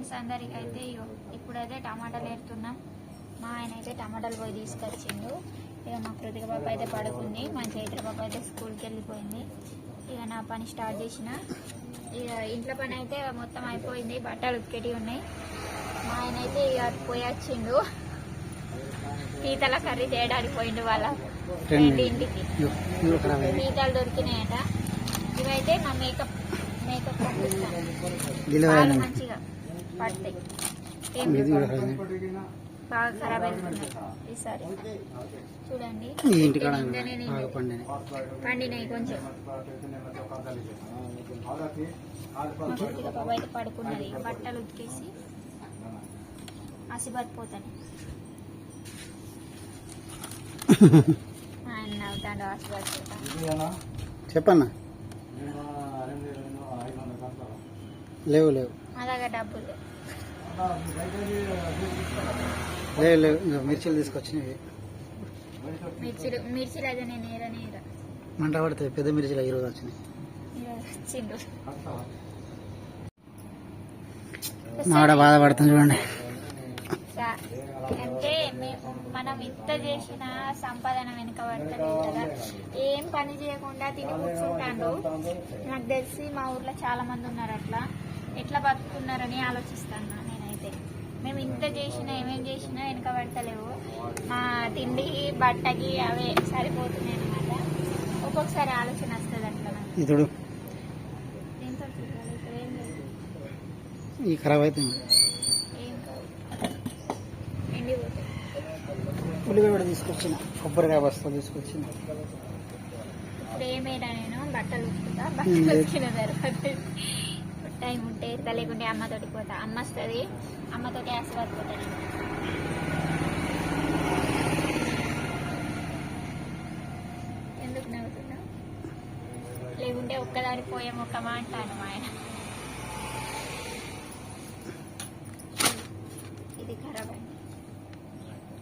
Friends అందరికైతే ఇప్పుడైతే టమాటాలు ఏరుతున్నాం. మా ఆయన అయితే టమాటాలు పోయి తీసుకొచ్చిండు. ఇక మా కృతిక పాప అయితే పడుకుంది. మా చైత్ర పాప అయితే స్కూల్కి వెళ్ళిపోయింది. ఇక నా పని స్టార్ట్ చేసిన. ఇక ఇంట్లో పని అయితే మొత్తం అయిపోయింది. బట్టలు ఉతికేటివి ఉన్నాయి. మా ఆయన అయితే ఇక పోయి వచ్చిండు. పీతల కర్రీ చేయడానికి పోయిండు వాళ్ళ ఫ్రెండ్ ఇంటికి. పీతలు దొరికినాయట. ఇవైతే నా మేకప్ మేకప్ పంపిస్తాను. చాలా మంచిగా. పడతాయి. బాగా ఖరాబ్ అవుతున్నాయి ఈసారి చూడండి. పండినాయి కొంచెం. అయితే పడుకున్నది. బట్టలు ఉతికేసి ఆసిబడిపోతాను ఆయన నవ్వుతాడు ఆసిబడిపోతాను చెప్పన్నా? లేవు లేవు. దగ్గర డబ్బులు. లేవు. లేవు. ఇంకా మిర్చిలు తీసుకొచ్చినవి. మిర్చిలు మిర్చిలు అయితే నేను నేరా మంట పడతాయి పెద్ద మిర్చిలు ఈరోజు వచ్చినాయి. వచ్చిండు మావిడ బాధపడుతుంది చూడండి. అంటే మనం ఇంత చేసిన సంపాదన వెనుక పడతలేదు కదా. ఏం పని చేయకుండా తిని కూర్చుంటాడు నాకు తెలిసి మా ఊర్లో చాలా మంది ఉన్నారు అట్లా. ఎట్లా బతుకుతున్నారని ఆలోచిస్తాను నేనైతే. మేము ఇంత చేసినా ఏమేం చేసినా వెనుక పడతలేవు. మా తిండికి బట్టకి అవే సరిపోతున్నాయి అనమాట ఒక్కొక్కసారి ఆలోచన వస్తుంది అట్లా ఇతడు ఈ ఖరాబ్ అవుతుంది. ఉల్లిగడ్డ కూడా తీసుకొచ్చిన. కొబ్బరికాయ బస్తా తీసుకొచ్చిన. ఇప్పుడు ఏమైనా నేను? బట్టలు ఉతుకుతా. బట్టలు ఉతికిన తర్వాత. టైం ఇస్తా లేకుంటే అమ్మతోటి పోతా. అమ్మ వస్తుంది అమ్మతోటి ఆశీర్వాదపోతా నేను ఎందుకు నవ్వుతున్నా లేకుంటే ఒక్కదాని పోయే మొక్కమా అంటాను మా ఆయన. ఇది ఖరాబ్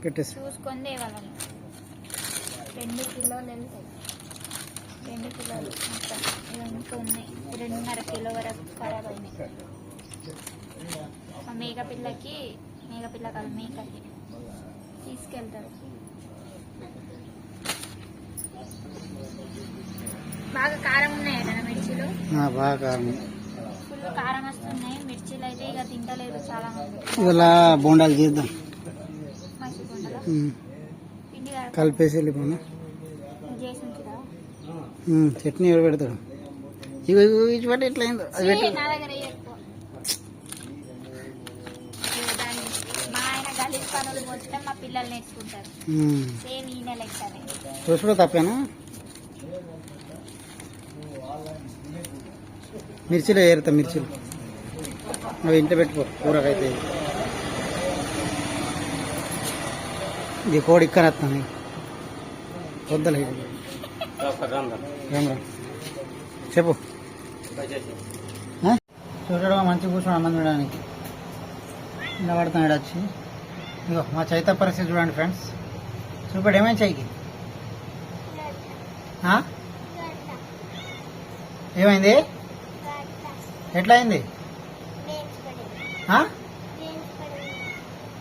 పెట్టేసి చూసుకొని తేవాలని రెండు కిలోలు వెళ్తాయి. రెండు కిలోలు. మొత్తం ఇంకా ఉన్నాయి. రెండున్నర కిలో వరకు ఖరాబ్ అయినాయి. మా మేక పిల్లకి మేక పిల్ల కాదు మేకకి తీసుకెళ్తారు. బాగా కారం ఉన్నాయి కదా మిర్చిలు? బాగా కారం ఫుల్ కారం వస్తున్నాయి. మిర్చిలు అయితే ఇక తింటలేదు చాలా మంది. ఇవాళ బోండాలు చేద్దాం. కలిపేసి ఉమ్, చట్నీ ఎవరు పెడతాడు? ఇగో ఇది పెట్టి ఎట్లా అయిందో. అది పెట్టి. చూసుడు తప్పేనా? మిర్చిలో ఏరుతా మిర్చిలు. అవి ఇంట్లో పెట్టుకో కూరకైతే. ఇది కోడి ఇక్కడ వస్తాను వద్దలే రామ్ చెప్పు. చూడడం మంచి కూర్చొని అన్నం తినడానికి నిలబడుతున్నాడు వచ్చి ఇగో మా చైత పరిస్థితి చూడండి ఫ్రెండ్స్. చూపాడు ఏమైంది చైకి? ఆ? ఏమైంది? ఎట్లా అయింది? ఆ?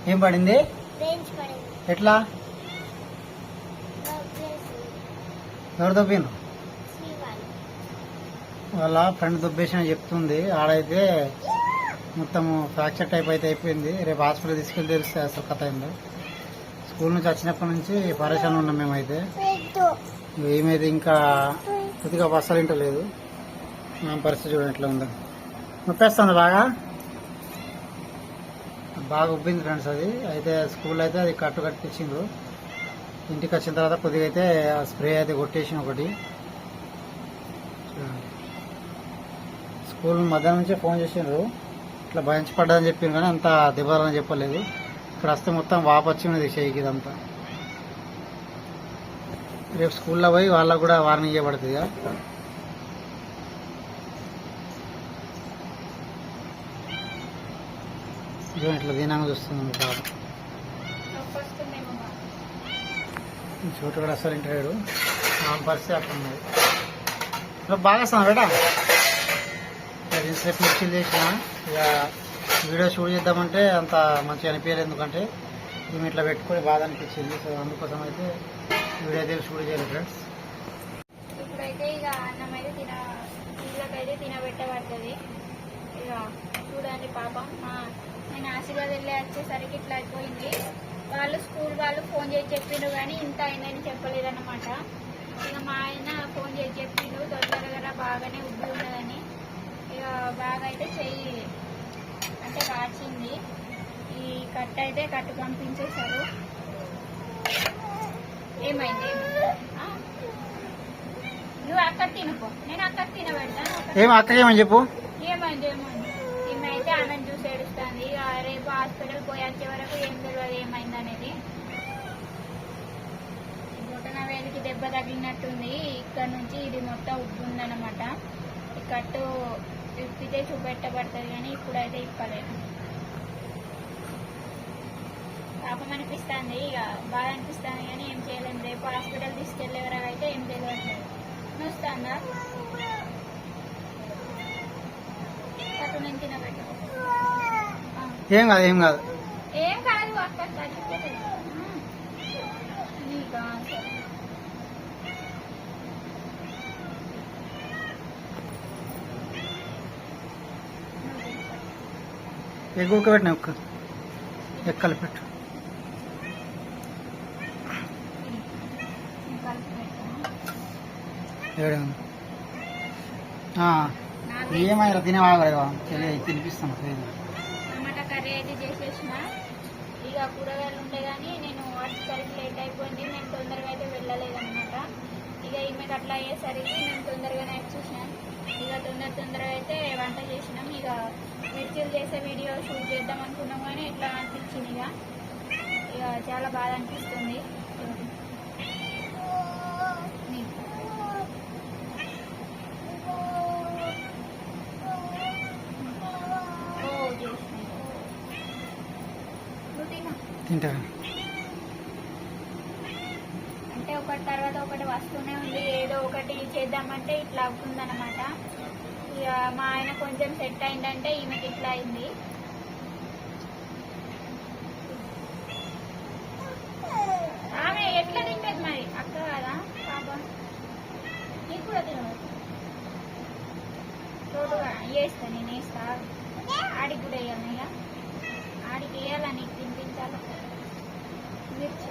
ఏం పడింది? ఎట్లా? ఎవరు దొబ్బిండ్రు వాళ్ళ ఫ్రెండ్ దొబ్బేసిన చెప్తుంది. ఆడైతే మొత్తం ఫ్రాక్చర్ టైప్ అయితే అయిపోయింది. రేపు హాస్పిటల్ తీసుకెళ్ళి తెలిస్తే అసలు కథ అయిందో స్కూల్ నుంచి వచ్చినప్పటి నుంచి పరేషాన్ ఉన్నాం మేమైతే. ఏమైతే ఇంకా కొద్దిగా బస్సలు ఇంట లేదు. నా పరిస్థితి చూడండి ఎట్లా ఉందో. నొప్పేస్తుంది బాగా? బాగా ఉబ్బింది ఫ్రెండ్స్ అది. అయితే స్కూల్ అయితే అది కట్టు కట్టించిండ్రు. ఇంటికి వచ్చిన తర్వాత కొద్దిగా అయితే ఆ స్ప్రే అయితే కొట్టేసిన ఒకటి. స్కూల్ మధ్యాహ్నం నుంచే ఫోన్ చేసిండ్రు. ఇట్లా భయంచి చెప్పింది కానీ అంత దెబ్బలని చెప్పలేదు. ఇక్కడ వస్తే మొత్తం వాపు వచ్చి ఉన్నది చేయికి ఇదంతా. రేపు స్కూల్లో పోయి వాళ్ళకు కూడా వార్నింగ్ చేయబడుతుంది ఇక. ఇట్లా దీనంగా చూస్తుంది బాబు ఈ చోటు కూడా అసలు ఇంటాడు నా పరిస్థితి అక్కడ ఉన్నది ఇలా బాగా వస్తాను బేటా ఇంతసేపు మిర్చిలు చేసిన ఇక వీడియో షూట్ చేద్దామంటే అంత మంచిగా అనిపించలేదు ఎందుకంటే మేము ఇట్లా పెట్టుకొని బాధ అనిపించింది. సో అందుకోసం అయితే వీడియో అయితే షూట్ చేయాలి ఫ్రెండ్స్ ఇప్పుడైతే ఇక అన్నం అయితే తిన పిల్లలకైతే తినబెట్టబడుతుంది ఇక చూడండి పాపం మా నేను ఆశీర్వాదం వెళ్ళి వచ్చేసరికి ఇట్లా అయిపోయింది వాళ్ళు స్కూల్ వాళ్ళు ఫోన్ చేసి చెప్పిండు కానీ ఇంత అయిందని చెప్పలేదన్నమాట. ఇక మా ఆయన ఫోన్ చేసి చెప్పిండు తొందరగా బాగానే ఉబ్బి ఉన్నదని. ఇక బాగా అయితే చెయ్యి అంటే కాచింది ఈ కట్ట అయితే కట్టు పంపించేశారు. ఏమైంది? నువ్వు అక్కడ తినుకో. నేను అక్కడ తినబెడతాను అక్కడ- ఏమని చెప్పు? ఏమైంది ఏమైంది? ఈమె అయితే ఆమెను చూసి ఏడుస్తుంది. ఇక రేపు హాస్పిటల్ పోయి వచ్చే వరకు ఏం తెలియదు ఏమైంది బొటన వేలికి దెబ్బ తగిలినట్టుంది. ఇక్కడ నుంచి ఇది మొత్తం ఉబ్బుందనమాట ఈ కట్టు ఇప్పితే చూపెట్టబడుతుంది కానీ ఇప్పుడైతే ఇప్పలేదు. పాపం అనిపిస్తుంది. ఇక బాధ అనిపిస్తుంది కానీ ఏం చేయలేము రేపు హాస్పిటల్ తీసుకెళ్ళే వరకు అయితే ఏం తెలియట్లేదు. నొస్తుందా? అటు నేను తినబెట్టు. ఏం కాదు ఏం కాదు. ఏం కాదు అక్కడ తగ్గిపోతుంది నీకా సరే. పెట్టిన ఒక్క ఎక్కలు పెట్టు నేను కలిపి పెడతాను. ఏడు ఏమైనా తినేవాగలేదా తెలియదు తినిపిస్తాను టమాటా కర్రీ అయితే చేసేసిన ఇక కూరగాయలు ఉంటాయి కానీ నేను వచ్చేసరికి లేట్ అయిపోయింది. నేను తొందరగా అయితే వెళ్ళలేదన్నమాట. ఇక ఈమెకి అట్లా అయ్యేసరికి నేను తొందరగానే చూసాను ఇక తొందర తొందరగా అయితే వంట చేసినాం. ఇక మిర్చిలు చేసే వీడియో షూట్ చేద్దాం అనుకున్నాం కానీ ఇట్లా అనిపించింది ఇక? ఇక చాలా బాధ అనిపిస్తుంది. నీకు. తింటా. ఒకటి తర్వాత ఒకటి వస్తూనే ఉంది. ఏదో ఒకటి చేద్దామంటే ఇట్లా అవుతుందన్నమాట. ఇక మా ఆయన కొంచెం సెట్ అయిందంటే ఈమెకి ఇట్లా అయింది. ఆమె ఎట్లా తింటది మరి? అక్క కదా? పాప? నీకు కూడా తినవచ్చు తోడుగా వేస్తా నేను వేస్తా ఆడికి కూడా వేయాలి ఇక ఆడికి వేయాలా నీకు తినిపించాలి? మిర్చి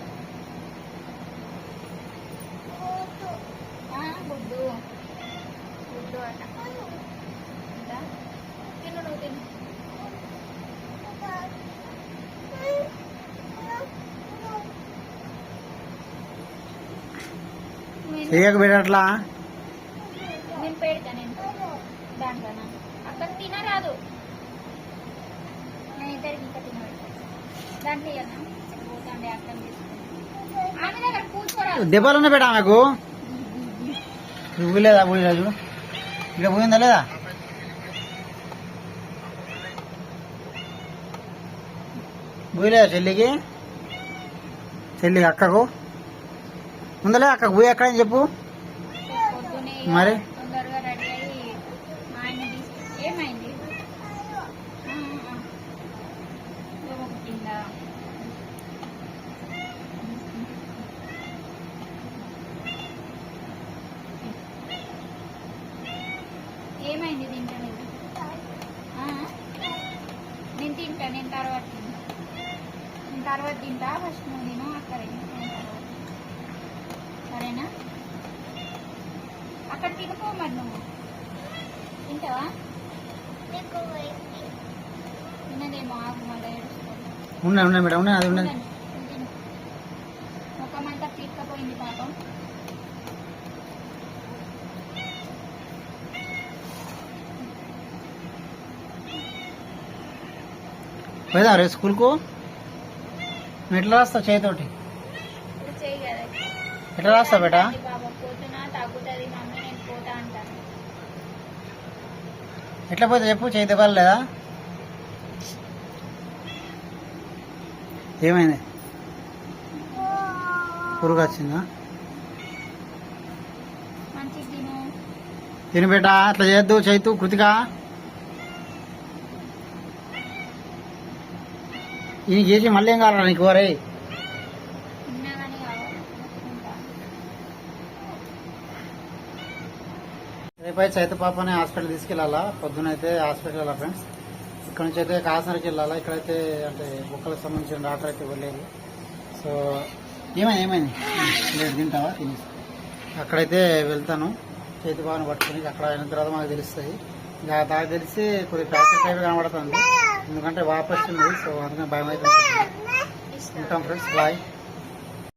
ఆ, గుడ్డు గుడ్డు అట ఇంకా తిను నువ్వు తిను చేయక పెట్టట్లా నేను పెడతా. నేను దాంట్లోనా అక్కడ తినరాదు. నేను ఇద్దరికి ఇంకా తినబెడతా. దాంట్లో ఇవ్వనా పోతాండి అర్థం చేసుకుని ఆమె దగ్గర కూర్చోరాదు. దెబ్బలున్న పెట్టా ఆమెకు? నువ్వు లేదా పోయి రాజు? ఇక్కడ పోయిందా లేదా? పోయలేదా చెల్లికి? చెల్లికి అక్కకు? ఉందలే అక్కకు పోయి ఎక్కడని చెప్పు మరి? ఏమైంది ఆ? నేను తింటా నేను తర్వాత తింటా నేను తర్వాత తింటా ఫస్ట్ నువ్వు తిను అక్కడ. సరేనా? అక్కడ తినుకో మరి నువ్వు. తింటావా? ఆగు మళ్ళీ ఉన్నాయి ఉన్నాయి మేడం ఉన్నాయి అది ఉన్నది. ముఖమంతా పాపం. పోయిదా రే స్కూల్కు? నువ్వు ఎట్లా రాస్తావు చేతితోటి ఇప్పుడు చెయ్యి కదా ఎట్లా రాస్తా బేటా? ఎట్లా పోతే చెప్పు చేతి పర్లేదా ఏమైంది? పురుగు వచ్చిందా? తిని బేటా అట్లా చేయొద్దు చైతు కృతిక. ఈ చేసి మళ్ళీ ఏం కావాలా నీకు? వరే ఉన్నా కానీ కావాలి ఉంటా. ఇకపై చైతపాపని హాస్పిటల్ తీసుకెళ్ళాలా? పొద్దున అయితే హాస్పిటల్ వెళ్ళా ఫ్రెండ్స్ ఇక్కడ నుంచి అయితే కాసనకి వెళ్ళాలా? ఇక్కడైతే అంటే బుక్కలకు సంబంధించిన డాక్టర్ అయితే వెళ్ళేది సో ఏమైంది ఏమైంది? లేదు తింటావా? తిని అక్కడైతే వెళ్తాను. చేతిపాపని పట్టుకుని అక్కడ అయిన తర్వాత మాకు తెలుస్తుంది ఇంకా నాకు తెలిసి కొద్దిగా ప్యాకెట్ టైప్ కనబడుతుంది. ఎందుకంటే వాపస్ ఉంది సో అందుకని భయం అయితే ఉంటాం ఫ్రెండ్స్ బాయ్